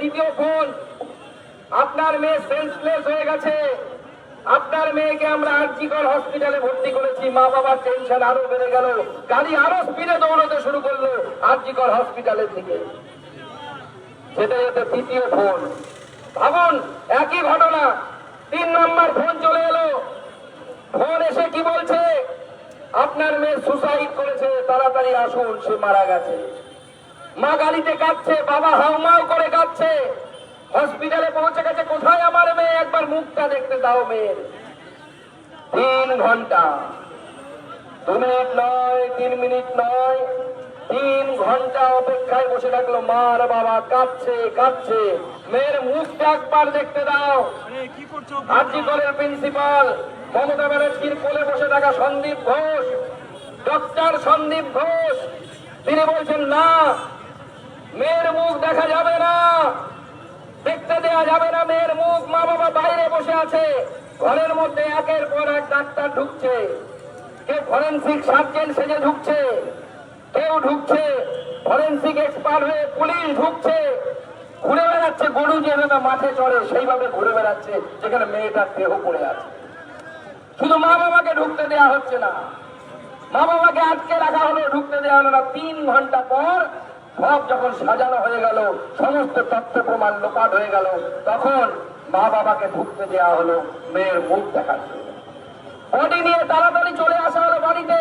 দ্বিতীয় ফোন আপনার মেয়ে সেন্সলেস হয়ে গেছে। আপনার মেয়েকে আমরা আর্জিকল হসপিটালে ভর্তি করেছি। মা বাবার টেনশন আরও বেড়ে গেল। গাড়ি আরও স্পিডে দৌড়তে শুরু করল আর্জিকল হসপিটালের দিকে। যেতে যেতে তৃতীয় ফোন ভাবুন, একই ঘটনা। তিন নম্বর ফোন চলে এলো। ফোন এসে কি বলছে? আপনার মেয়ে সুসাইড করেছে। তাড়াতাড়ি আসুন, সে মারা গেছে। মা গাড়িতে কাঁদছে বাবা হাউমাউ করে কাঁদছে। হসপিটালে পৌঁছে গেছে কোথায় আমার মেয়ে? একবার মুখটা দেখতে দাও মেয়ের। তিন ঘণ্টা। দু মিনিট নয় তিন মিনিট নয় তিন ঘণ্টা অপেক্ষায় বসে থাকল মা আর বাবা। কাঁদছে কাঁদছে। মেয়ের মুখটা একবার দেখতে দাও। আরজি কলের প্রিন্সিপাল মমতা ব্যানার্জির কোলে বসে থাকা সন্দীপ ঘোষ ডক্টর সন্দীপ ঘোষ তিনি বলছেন না মেয়ের মুখ দেখা যাবে না। দেখতে দেয়া যাবে না মেয়ের মুখ। মা বাবা বাইরে বসে আছে। ঘরের মধ্যে একের পর এক ডাক্তার ঢুকছে। কেউ ফরেন্সিক সার্জেন সেজে ঢুকছে। কেউ ঢুকছে। ফরেন্সিক এক্সপার্ট হয়ে পুলিশ ঢুকছে। ঘুরে বেড়াচ্ছে, গরু যেভাবে মাঠে চড়ে, সেইভাবে ঘুরে বেড়াচ্ছে, যেখানে মেয়েটার দেহ পড়ে আছে। শুধু মা বাবাকে ঢুকতে দেয়া হচ্ছে না। মা বাবাকে আটকে রাখা হলো, ঢুকতে দেওয়া হলো না। তিন ঘণ্টা পর সব যখন সাজানো হয়ে গেল, সমস্ত তথ্য প্রমাণ লোপাট হয়ে গেল, তখন মা বাবাকে ঢুকতে দেওয়া হলো, মেয়ের মুখ দেখার বডি নিয়ে তাড়াতাড়ি চলে আসা হলো বাড়িতে।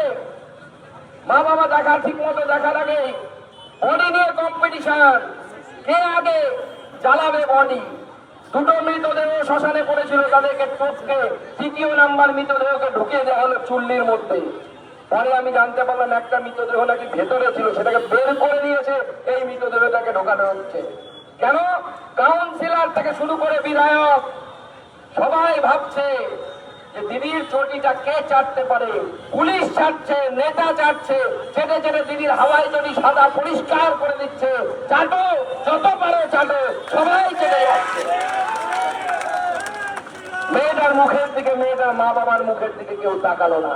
মা বাবা দেখা ঠিক মতো দেখার আগে বডি নিয়ে কম্পিটিশন কে আগে জ্বালাবে বডি? দুটো মৃতদেহ শ্মশানে পড়েছিল, তাদেরকে টপকে তৃতীয় নাম্বার মৃতদেহকে ঢুকিয়ে দেওয়া হলো চুল্লির মধ্যে। পরে আমি জানতে পারলাম একটা মৃতদেহ নাকি ভেতরে ছিল, সেটাকে বের করে নিয়েছে, এই মৃতদেহটাকে ঢোকানো হচ্ছে। কেন? কাউন্সিলর থেকে শুরু করে বিধায়ক, সবাই ভাবছে যে দিদির চটিটা কে চাটতে পারে? পুলিশ চাটছে নেতা চাটছে, চেটে চেটে দিদির হাওয়াই চটি সাদা পরিষ্কার করে দিচ্ছে, চাটো, যত পারো চাটো, সবাই চেটে যাচ্ছে। মেয়েটার মুখের দিকে, মেয়েটার মা বাবার মুখের দিকে কেউ তাকালো না।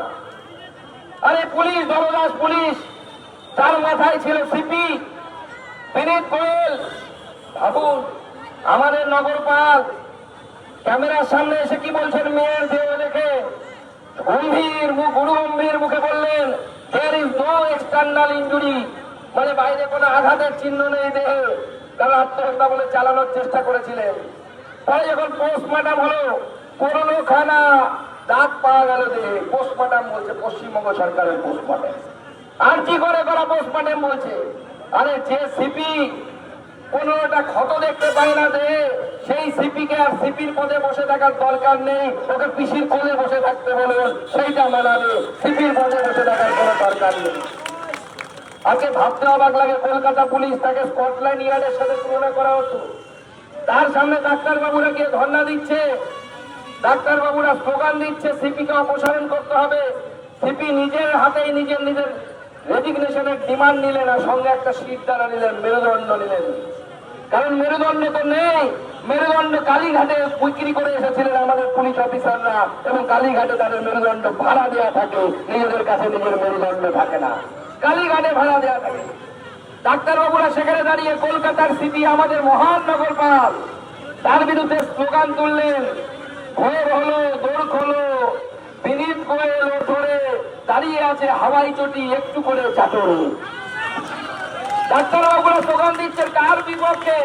আরে পুলিশ দলদাস পুলিশ, তার মাথায় ছিল সিপি, বিনীত গোয়েল। ভাবুন, আমাদের নগরপাল ক্যামেরার সামনে এসে কি বলছেন মেয়ের দেহ দেখে? গম্ভীর মুখ গুরু গম্ভীর মুখে বললেন there is no external injury মানে বাইরে কোনো আঘাতের চিহ্ন নেই দেহে। কারণ আত্মহত্যা বলে চালানোর চেষ্টা করেছিলেন। পরে যখন পোস্টমর্টম হলো। পুরনো খানা দাঁত পাওয়া গেল দেহে পোস্টমর্টম বলছে, পশ্চিমবঙ্গ সরকারের পোস্টমর্টম আর কি করে করা পোস্টমর্টম বলছে? আরে যে সিপি পনেরোটা ক্ষত দেখতে পায় না দেহে সেই সিপিকে আর সিপির পদে বসে থাকার দরকার নেই, ওকে পিসির কোলে বসে থাকতে বলুন, সেইটা মানাবে। সিপির পদে বসে থাকার কোনো দরকার নেই। আজকে ভাবতে অবাক লাগে, কলকাতা পুলিশ তাকে স্কটল্যান্ড ইয়ার্ডের সাথে তুলনা করা হতো। তার সামনে ডাক্তার বাবুরা গিয়ে ধর্ণা দিচ্ছে ডাক্তার বাবুরা স্লোগান দিচ্ছে, সিপিকে অপসারণ করতে হবে। সিপি নিজের হাতেই নিজের নিজের রেজিগনেশনের ডিমান্ড নিলেন আর সঙ্গে একটা সিট দ্বারা নিলেন, মেরুদণ্ড নিলেন। কারণ মেরুদণ্ড তো নেই। মেরুদণ্ড কালীঘাটে বিক্রি করে এসেছিলেন আমাদের পুলিশ অফিসাররা এবং কালীঘাটে তাদের মেরুদণ্ড ভাড়া দেওয়া থাকে। নিজেদের কাছে নিজের মেরুদণ্ড থাকে না। কালীঘাটে ভাড়া দেওয়া থাকে। ডাক্তারবাবুরা সেখানে দাঁড়িয়ে কলকাতার সিপি আমাদের মহান নগরপাল। তার বিরুদ্ধে স্লোগান তুললেন। ভোর হলো দৌড় হলো বিনীত গোয়েল ধরে দাঁড়িয়ে আছে হাওয়াই চটি, একটু করে চাটরে। ডাক্তারবাবুরা স্লোগান দিচ্ছেন, কার বিপক্ষে?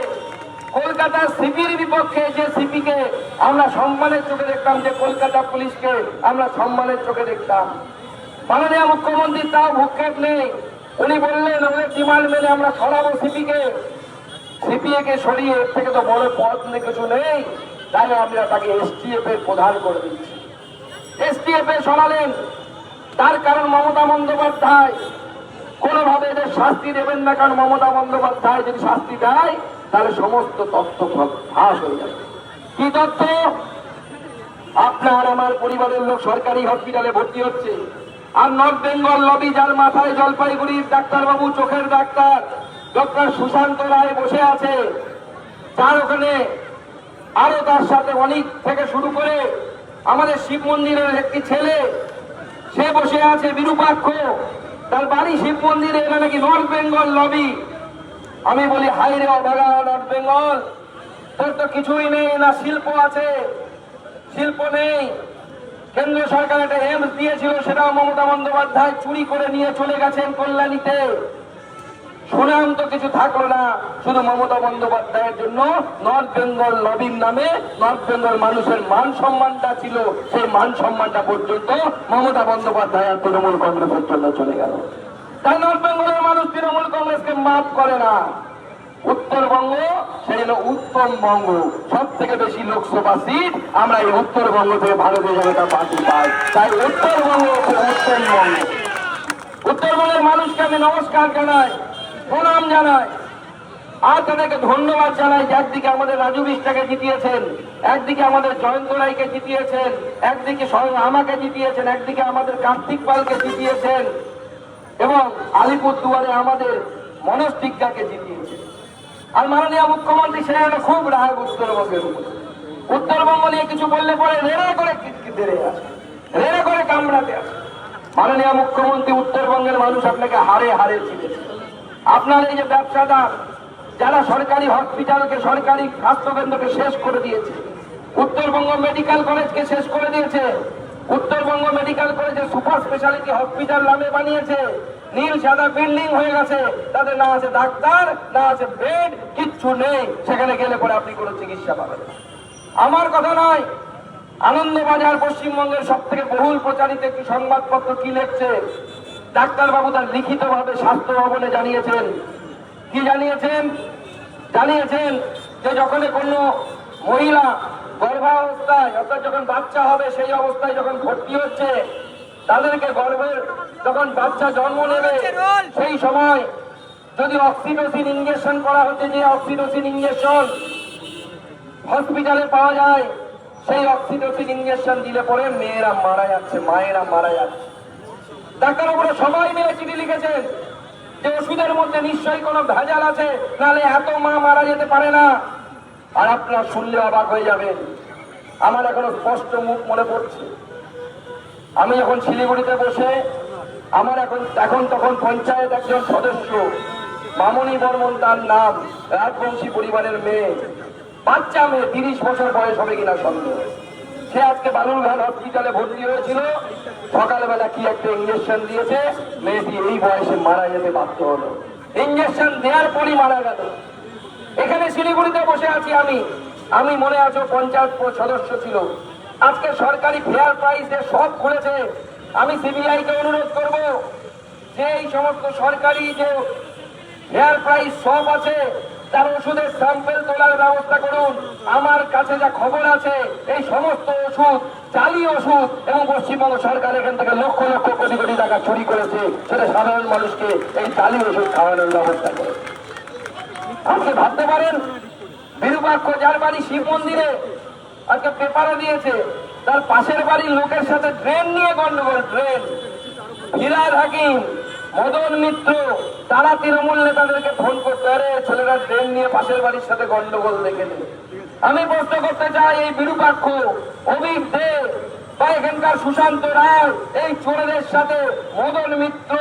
কলকাতার সিপির বিপক্ষে, যে সিপিকে আমরা সম্মানের চোখে দেখতাম, যে কলকাতা পুলিশকে আমরা সম্মানের চোখে দেখতাম। মাননীয় মুখ্যমন্ত্রী, তাও ভূক্ষেপ নেই। উনি বললেন, আমাদের ডিমান্ড মেনে আমরা সরাবো সিপিকে। সিপিএ কে সরিয়ে এর থেকে তো বড় নেই কিছু নেই। তাই আমরা তাকে এসটিএফ এর প্রধান করে দিচ্ছি। এসটিএফ এ সরালেন। তার কারণ মমতা বন্দ্যোপাধ্যায়। কোনোভাবে এদের শাস্তি দেবেন না, কারণ মমতা বন্দ্যোপাধ্যায় যদি শাস্তি দেয়, তাহলে সমস্ত তথ্য ফাঁস হয়ে যাবে। কি তথ্য? আপনার আমার পরিবারের লোক সরকারি হসপিটালে ভর্তি হচ্ছে। আর নর্থ বেঙ্গল লবি যার মাথায় জলপাইগুড়ির ডাক্তারবাবু, চোখের ডাক্তার, ডক্টর সুশান্ত রায় বসে আছে। তার ওখানে আরও তার সাথে অনেক থেকে শুরু করে আমাদের শিব মন্দিরের একটি ছেলে, সে বসে আছে বিরূপাক্ষ। তার বাড়ি শিব মন্দিরে, এটা নাকি নর্থ বেঙ্গল লবি আমি বলি হাই রে অভাগা নর্থ বেঙ্গল তোর তো কিছুই নেই না, শিল্প আছে। শিল্প নেই। কেন্দ্র সরকার একটা এমস দিয়েছিল, সেটাও মমতা বন্দ্যোপাধ্যায় চুরি করে নিয়ে চলে গেছেন কল্যাণীতে। সুনাম তো কিছু থাকল না, শুধু মমতা বন্দ্যোপাধ্যায়ের জন্য নর্থ বেঙ্গল নবীন নামে নর্থ বেঙ্গল মানুষের মান সম্মানটা ছিল, সেই মান সম্মানটা পর্যন্ত মমতা বন্দ্যোপাধ্যায় আর তৃণমূল কংগ্রেসের জন্য চলে গেল। তাই নর্থ বেঙ্গলের মানুষ তৃণমূল কংগ্রেসকে মাফ করে না। উত্তরবঙ্গ হলো উত্তমবঙ্গ সব থেকে বেশি লোকসভা সিট আমরা এই উত্তরবঙ্গ থেকে ভারতীয় জনতা পার্টি পাই। তাই উত্তরবঙ্গ উত্তমবঙ্গ উত্তরবঙ্গের মানুষকে আমি নমস্কার জানাই। প্রণাম জানাই। আর তাদেরকে ধন্যবাদ জানাই যে একদিকে আমাদের রাজু বিষ্টাকে জিতিয়েছেন, একদিকে আমাদের জয়ন্ত রায়কে জিতিয়েছেন, একদিকে স্বয়ং আমাকে জিতিয়েছেন, একদিকে আমাদের কার্তিক পালকে জিতিয়েছেন এবং আলিপুর দুয়ারে আমাদের মনোজ টিক্কাকে জিতিয়েছেন। আর মাননীয় মুখ্যমন্ত্রী সে হলো খুব রায় উত্তরবঙ্গের উপর। উত্তরবঙ্গ নিয়ে কিছু বললে পরে রেড়ে করে কিটকিট আসে, রেড়ে করে কামড়াতে আসে। মাননীয় মুখ্যমন্ত্রী উত্তরবঙ্গের মানুষ আপনাকে হারে হারে চিনেছে। আপনার এই যে ব্যবসাদার, যারা সরকারি হসপিটালকে, সরকারি স্বাস্থ্যকেন্দ্রকে শেষ করে দিয়েছে, উত্তরবঙ্গ মেডিকেল কলেজকে শেষ করে দিয়েছে, উত্তরবঙ্গ মেডিকেল কলেজে সুপার স্পেশালিটি হসপিটাল নামে বানিয়েছে, নীল সাদা বিল্ডিং হয়ে গেছে, তাদের না আছে ডাক্তার, না আছে বেড, কিচ্ছু নেই, সেখানে গেলে পরে আপনি কোনো চিকিৎসা পাবেন। আমার কথা নয়, আনন্দবাজার পশ্চিমবঙ্গের সব থেকে বহুল প্রচারিত একটি সংবাদপত্র কি লিখছে ডাক্তারবাবু তার লিখিতভাবে স্বাস্থ্য ভবনে জানিয়েছেন। কি জানিয়েছেন? জানিয়েছেন যে যখন কোনো মহিলা গর্ভাবস্থায়, অর্থাৎ যখন বাচ্চা হবে, সেই অবস্থায় যখন ভর্তি হচ্ছে, তাদেরকে গর্ভের যখন বাচ্চা জন্ম নেবে, সেই সময় যদি অক্সিটোসিন ইঞ্জেকশন করা হচ্ছে, যে অক্সিটোসিন ইঞ্জেকশন হসপিটালে পাওয়া যায়, সেই অক্সিটোসিন ইঞ্জেকশন দিলে পরে মেয়েরা মারা যাচ্ছে, মায়েরা মারা যাচ্ছে। ডাক্তারবাবুরা সবাই মিলে চিঠি লিখেছেন যে ওষুধের মধ্যে নিশ্চয়ই কোনো ভেজাল আছে, নাহলে এত মা মারা যেতে পারে না। আর আপনার শুনলে অবাক হয়ে যাবেন। আমার এখনও স্পষ্ট মুখ মনে পড়ছে। আমি যখন শিলিগুড়িতে বসে, আমার এখন এখন তখন পঞ্চায়েত একজন সদস্য, মামনি বর্মন তার নাম, রাজবংশী পরিবারের মেয়ে। বাচ্চা মেয়ে, তিরিশ বছর বয়স হবে কিনা সন্দেহ। সে আজকে বালুরঘাট হসপিটালে ভর্তি হয়েছিল। সকালবেলা কি একটা ইঞ্জেকশন দিয়েছে? মেয়েটি এই বয়সে মারা যেতে বাধ্য হলো। ইঞ্জেকশন দেওয়ার পরই মারা গেল। এখানে শিলিগুড়িতে বসে আছি আমি। আমি মনে আছো পঞ্চায়েত সদস্য ছিল। আজকে সরকারি ফেয়ার প্রাইসে সব খুলেছে। আমি সিবিআই কে অনুরোধ করব যে এই সমস্ত সরকারি যে ফেয়ার প্রাইস সব আছে তার ওষুধের স্যাম্পেল তোলার ব্যবস্থা করুন। আমার কাছে যা খবর আছে, এই সমস্ত ওষুধ, জালি ওষুধ এবং পশ্চিমবঙ্গ সরকার এখান থেকে লক্ষ লক্ষ কোটি কোটি টাকা চুরি করেছে। সেটা সাধারণ মানুষকে এই জালি ওষুধ খাওয়ানোর ব্যবস্থা করে আপনি ভাবতে পারেন, বিরূপাক্ষ যার বাড়ি শিব মন্দিরে আজকে পেপারে দিয়েছে, তার পাশের বাড়ির লোকের সাথে ট্রেন নিয়ে গন্ডগোল ট্রেন ফিরাদ হাকিম মদন মিত্র, তারা তৃণমূল নেতাদেরকে ফোন করতে, আরে ছেলেরা ট্রেন নিয়ে পাশের বাড়ির সাথে গন্ডগোল দেখে আমি প্রশ্ন করতে চাই এই বিরূপাক্ষ অভিক দে বা এখানকার সুশান্ত রায়, এই চোরেদের সাথে মদন মিত্র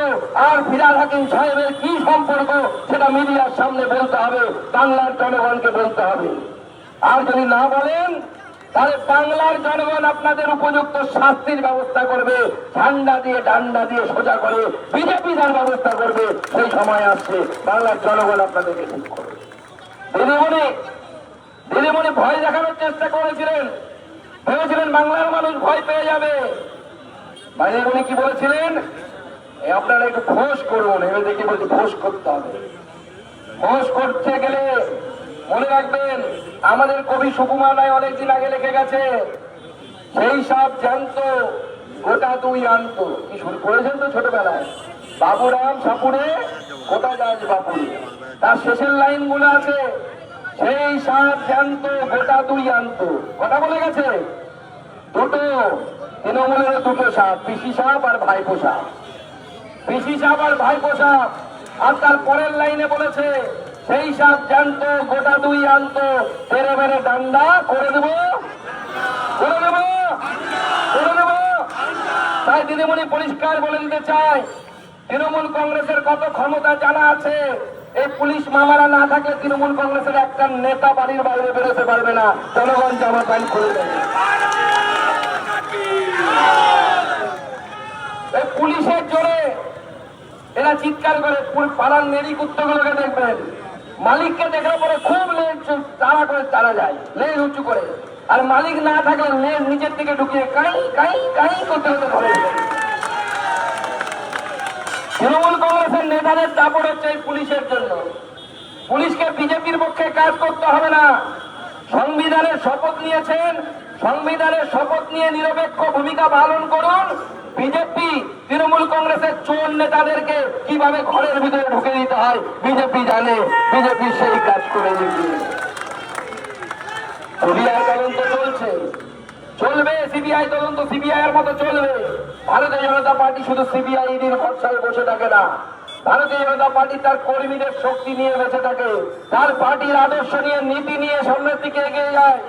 আর ফিরাদ হাকিম সাহেবের কি সম্পর্ক, সেটা মিডিয়ার সামনে বলতে হবে, বাংলার জনগণকে বলতে হবে। আর যদি না বলেন তাহলে বাংলার জনগণ আপনাদের উপযুক্ত শাস্তির ব্যবস্থা করবে। ঠান্ডা দিয়ে ডান্ডা দিয়ে সোজা করে বিজেপি তার ব্যবস্থা করবে, সেই সময় আসছে। বাংলার জনগণ আপনাদেরকে ঠিক করবে। দিদিমণি দিদিমণি ভয় দেখানোর চেষ্টা করেছিলেন। ভেবেছিলেন বাংলার মানুষ ভয় পেয়ে যাবে। বাইরে কি বলেছিলেন? আপনারা একটু খোঁজ করুন, এবার দেখি বলছি খোঁজ করতে হবে। খোঁজ করতে গেলে মনে রাখবেন, আমাদের কবি সুকুমার রায় অনেকদিন আগে লিখে গেছে, সেই সব জানতো গোটা তুই আনতো। কি শুরু করেছেন তো ছোটবেলায়? বাবুরাম সাপুরে গোটা যাস বাপুরে। তার শেষের লাইনগুলো আছে, সেই সাপ জানতো গোটা তুই আনতো। কথা বলে গেছে? দুটো, তৃণমূলের দুটো সাপ, পিসি সাপ আর ভাইপো সাপ। পিসি সাপ আর ভাইপো সাপ। আর তার পরের লাইনে বলেছে সেই সাপ জানতো গোটা দুই আনতো তেরে মেরে ডান্ডা করে দেবো। করে দেবো। করে দেবো। তাই দিদিমণি পরিষ্কার বলে দিতে চাই তৃণমূল কংগ্রেসের কত ক্ষমতা জানা আছে, এই পুলিশ মামারা না থাকলে তৃণমূল কংগ্রেসের একটা নেতা বাড়ির বাইরে বেরোতে পারবে না। জনগণ জামা প্যান্ট খুলে দেবে। পুলিশের জোরে এরা চিৎকার করে পাড়ার নেড়ি কুত্তগুলোকে দেখবেন। মালিককে দেখলে পরে খুব লেজ তাড়া করে তাড়া যায়, লেজ উঁচু করে। আর মালিক না থাকলে লেজ নিচের দিকে ঢুকিয়ে কাই কাই কাই করতে করতে ধরে তৃণমূল কংগ্রেসের নেতাদের দাপট হচ্ছে এই পুলিশের জন্য। পুলিশকে বিজেপির পক্ষে কাজ করতে হবে না। সংবিধানের শপথ নিয়েছেন। সংবিধানের শপথ নিয়ে নিরপেক্ষ ভূমিকা পালন করুন। বিজেপি তৃণমূল কংগ্রেসের চোর নেতাদেরকে কীভাবে ঘরের ভিতরে ঢুকে দিতে হয়, বিজেপি জানে, বিজেপি সেই কাজ করে সিবিআই তদন্ত চলছে। চলবে, সিবিআই তদন্ত সিবিআই এর মতো চলবে। ভারতীয় জনতা পার্টি শুধু সিবিআই ইডির ভরসায় বসে থাকে না। ভারতীয় জনতা পার্টি তার কর্মীদের শক্তি নিয়ে বেঁচে থাকে। তার পার্টির আদর্শ নিয়ে, নীতি নিয়ে সামনের দিকে এগিয়ে যায়।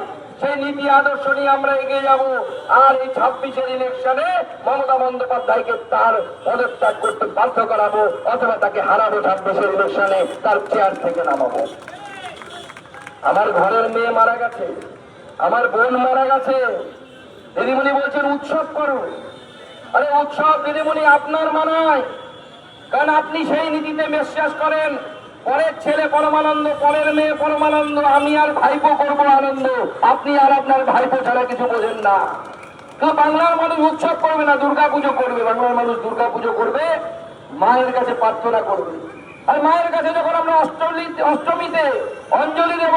সেই নীতি আদর্শ নিয়ে আমরা এগিয়ে যাব। আর এই ছাব্বিশের ইলেকশনে মমতা বন্দ্যোপাধ্যায়কে তার পদত্যাগ করতে বাধ্য করাবো, অথবা তাকে হারাবো ছাব্বিশের ইলেকশনে তার চেয়ার থেকে নামাবো। আমার ঘরের মেয়ে মারা গেছে, আমার বোন মারা গেছে। দিদিমণি বলছেন, উৎসব করো। আরে উৎসব, দিদিমণি, আপনার মানায়। কারণ আপনি সেই নীতিতে বিশ্বাস করেন। পরের ছেলে পরমানন্দ, পরের মেয়ে পরমানন্দ, আমি আর ভাইপো করব আনন্দ। আপনি আর আপনার ভাইপো ছাড়া কিছু বোঝেন না। বাংলার মানুষ উৎসব করবে না দুর্গা পুজো করবে। বাংলার মানুষ দুর্গা পুজো করবে, মায়ের কাছে প্রার্থনা করবে। আর মায়ের কাছে যখন আমরা অষ্টমী, অষ্টমীতে অঞ্জলি দেব,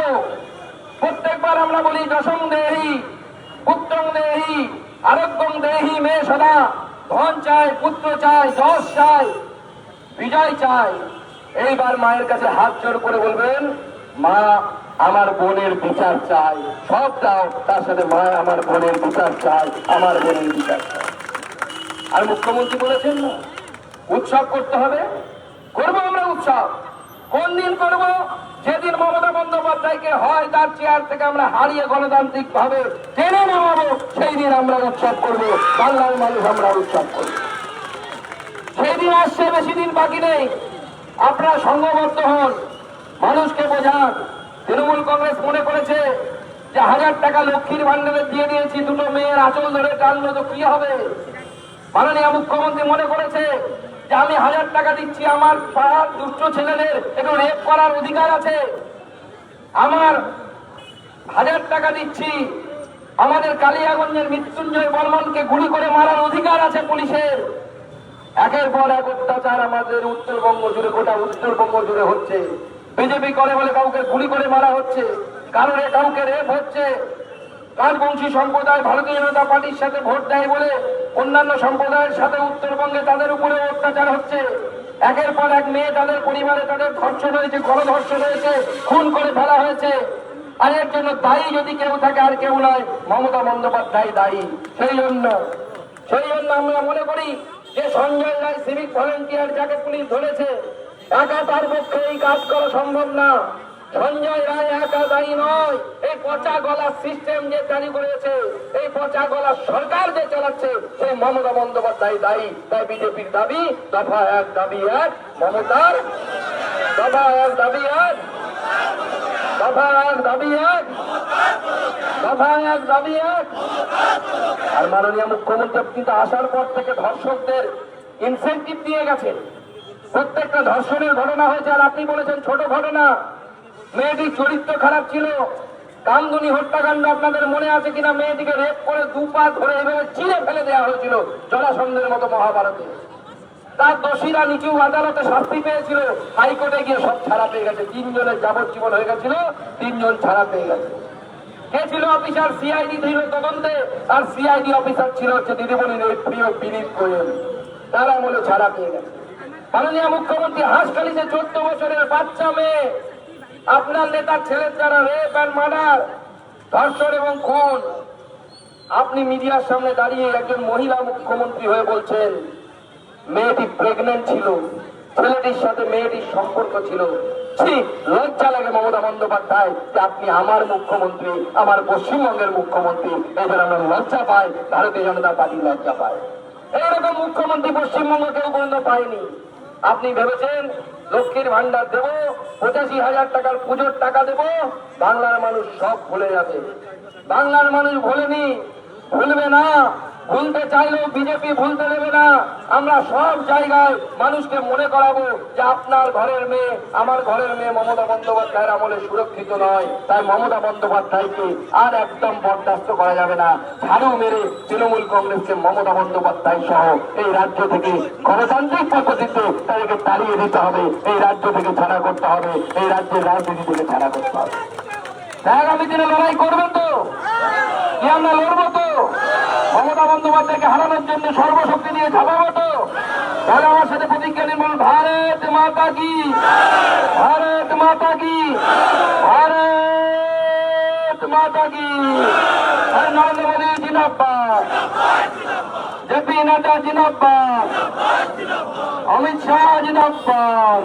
প্রত্যেকবার আমরা বলি, দশম দেহি, পুত্রং দেহি, আরোগ্যং দেহি মেয়ে সদা, ধন চাই, পুত্র চায় যশ চায় বিজয় চাই। এইবার মায়ের কাছে হাত জোর করে বলবেন, মা, আমার বোনের বিচার চাই। সব দাও, তার সাথে মা, আমার বোনের বিচার চাই, আমার বোনের বিচার চাই। আর মুখ্যমন্ত্রী বলেছেন না উৎসব করতে হবে। করব আমরা উৎসব। কোন দিন করব? যেদিন মমতা বন্দ্যোপাধ্যায়কে হয়, তার চেয়ার থেকে আমরা হারিয়ে গণতান্ত্রিক ভাবে টেনে নামাবো সেই দিন আমরা উৎসব করব। বাংলার মানুষ আমরা উৎসব করব। সেই দিন আসছে, বেশি দিন বাকি নেই। আপনারা সংঘবদ্ধ হন। মানুষকে বোঝান। তৃণমূল কংগ্রেস মনে করেছে যে হাজার টাকা লক্ষ্মীর ভান্ডারে দিয়ে দিয়েছি, দুটো মেয়ের আঁচল ধরে টানলো তো কি হবে? মাননীয় মুখ্যমন্ত্রী মনে করেছে যে আমি হাজার টাকা দিচ্ছি, আমার পাড়ার দুষ্ট ছেলেদের একটু রেপ করার অধিকার আছে। আমার হাজার টাকা দিচ্ছি, আমাদের কালিয়াগঞ্জের মৃত্যুঞ্জয় বর্মনকে গুলি করে মারার অধিকার আছে পুলিশের। একের পর এক অত্যাচার আমাদের উত্তরবঙ্গ জুড়ে, গোটা উত্তরবঙ্গ জুড়ে হচ্ছে। বিজেপি করে বলে কাউকে গুলি করে মারা হচ্ছে। কারণে কাউকে রেপ হচ্ছে। রাজবংশী সম্প্রদায়, ভারতীয় জনতা পার্টির সাথে ভোট দেয় বলে অন্যান্য সম্প্রদায়ের সাথে উত্তরবঙ্গে তাদের উপরে অত্যাচার হচ্ছে। একের পর এক মেয়ে তাদের পরিবারে তাদের ধর্ষণ হয়েছে গণধর্ষণ হয়েছে খুন করে ফেলা হয়েছে। আর এর জন্য দায়ী যদি কেউ থাকে, আর কেউ নয়, মমতা বন্দ্যোপাধ্যায় দায়ী। সেই জন্য সেই জন্য আমরা মনে করি যে সঞ্জয় রায় সিভিক ভলেন্টিয়ার যাকে পুলিশ ধরেছে, একা তার পক্ষে এই কাজ করা সম্ভব না। সঞ্জয় রায় একা দায়ী নয়। এই পচা গলার সিস্টেম যে চালু করেছে, এই পচা গলার সরকার যে চালাচ্ছে সেই মমতা বন্দ্যোপাধ্যায় দায়ী। তাই বিজেপির দাবি, দফা এক দাবি এক, মমতার দফা এক দাবি এক। দফা এক দাবি এক। দফা এক দাবি এক। আর মাননীয় মুখ্যমন্ত্রী কিন্তু আসার পর থেকে ধর্ষকদের ইনসেন্টিভ দিয়ে গেছেন। প্রত্যেকটা ধর্ষণের ঘটনা হয়েছে, আর আপনি বলেছেন ছোট ঘটনা। মেয়েটির চরিত্র খারাপ ছিল। কামদুনি হত্যাকাণ্ড আপনাদের মনে আছে কিনা? মেয়েটিকে রেপ করে দু পা ধরে এভাবে চিড়ে ফেলে দেওয়া হয়েছিল জলাসন্ধের মতো মহাভারতে। তার দোষীরা নিচু আদালতে শাস্তি পেয়েছিল। হাইকোর্টে গিয়ে সব ছাড়া পেয়ে গেছে। তিনজনের যাবজ্জীবন হয়ে গেছিল, তিনজন ছাড়া পেয়ে গেছে। কে ছিল অফিসার? সিআইডি ছিল তদন্তে। আর সিআইডি অফিসার ছিল হচ্ছে দিদিমণির প্রিয় বিনীত গোয়েল। তারা বলে ছাড়া পেয়ে গেছে। মাননীয় মুখ্যমন্ত্রী হাসখালিতে চোদ্দ বছরের বাচ্চা মেয়ে। আপনার নেতার ছেলের দ্বারা রেপ অ্যান্ড মার্ডার, ধর্ষণ এবং খুন। আপনি মিডিয়ার সামনে দাঁড়িয়ে একজন মহিলা মুখ্যমন্ত্রী হয়ে বলছেন মেয়েটি প্রেগনেন্ট ছিল, ছেলেটির সাথে মেয়েটির সম্পর্ক ছিল। লজ্জা লাগে মমতা বন্দ্যোপাধ্যায় যে আপনি আমার মুখ্যমন্ত্রী, আমার পশ্চিমবঙ্গের মুখ্যমন্ত্রী। এবার আমরা লজ্জা পাই, ভারতীয় জনতা পার্টি লজ্জা পায়। এইরকম মুখ্যমন্ত্রী পশ্চিমবঙ্গ কেউ পর্যন্ত পায়নি। আপনি ভেবেছেন লক্ষ্মীর ভান্ডার দেব, পঁচাশি হাজার টাকার পুজোর টাকা দেব, বাংলার মানুষ সব ভুলে যাবে। বাংলার মানুষ ভুলেনি, ভুলবে না। ভুলতে চাইলেও বিজেপি ভুলতে দেবে না। আমরা সব জায়গায় মানুষকে মনে করাবো যে আপনার ঘরের মেয়ে, আমার ঘরের মেয়ে মমতা বন্দ্যোপাধ্যায়ের আমলে সুরক্ষিত নয়। তাই মমতা বন্দ্যোপাধ্যায়কে আর একদম বরদাস্ত করা যাবে না। ঝাড়ু মেরে তৃণমূল কংগ্রেসকে মমতা বন্দ্যোপাধ্যায় সহ এই রাজ্য থেকে গণতান্ত্রিক পদ্ধতিতে তাদেরকে তাড়িয়ে দিতে হবে। এই রাজ্য থেকে ছাড়া করতে হবে। এই রাজ্যের রাজনীতি থেকে ছাড়া করতে হবে। আগামী দিনে লড়াই করবেন তো? আমরা লড়বো তো? মমতা বন্দ্যোপাধ্যায়কে হারানোর জন্য সর্বশক্তি দিয়ে ঝাঁপাবো তো তাহলে আমার সাথে প্রতিজ্ঞা নির্মাণ ভারত মাতা কি? ভারত মাতা কি? ভারত মাতা কি? নরেন্দ্র মোদী জিনাব্বাদ জেপি নাড্ডা জিনাব্বাদ অমিত শাহ জিনাব্বাদ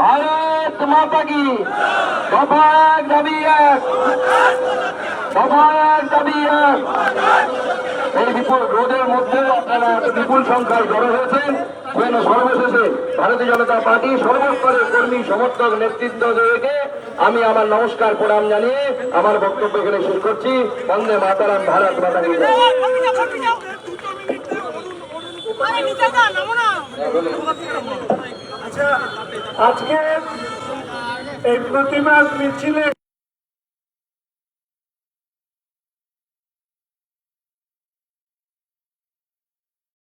ভারত মাতা কি? এক দাবি এক এই বিপুল রোদের মধ্যে আপনারা বিপুল সংখ্যায় জড়ো হয়েছেন। যেন সর্বশেষে ভারতীয় জনতা পার্টি সর্বস্তরের কর্মী, সমর্থক নেতৃত্বকে আমি আমার নমস্কার প্রণাম জানিয়ে আমার বক্তব্য এখানে শেষ করছি। বন্দে মাতারাম, ভারত মাতা না আজকে এই প্রতিবাদ মিছিলে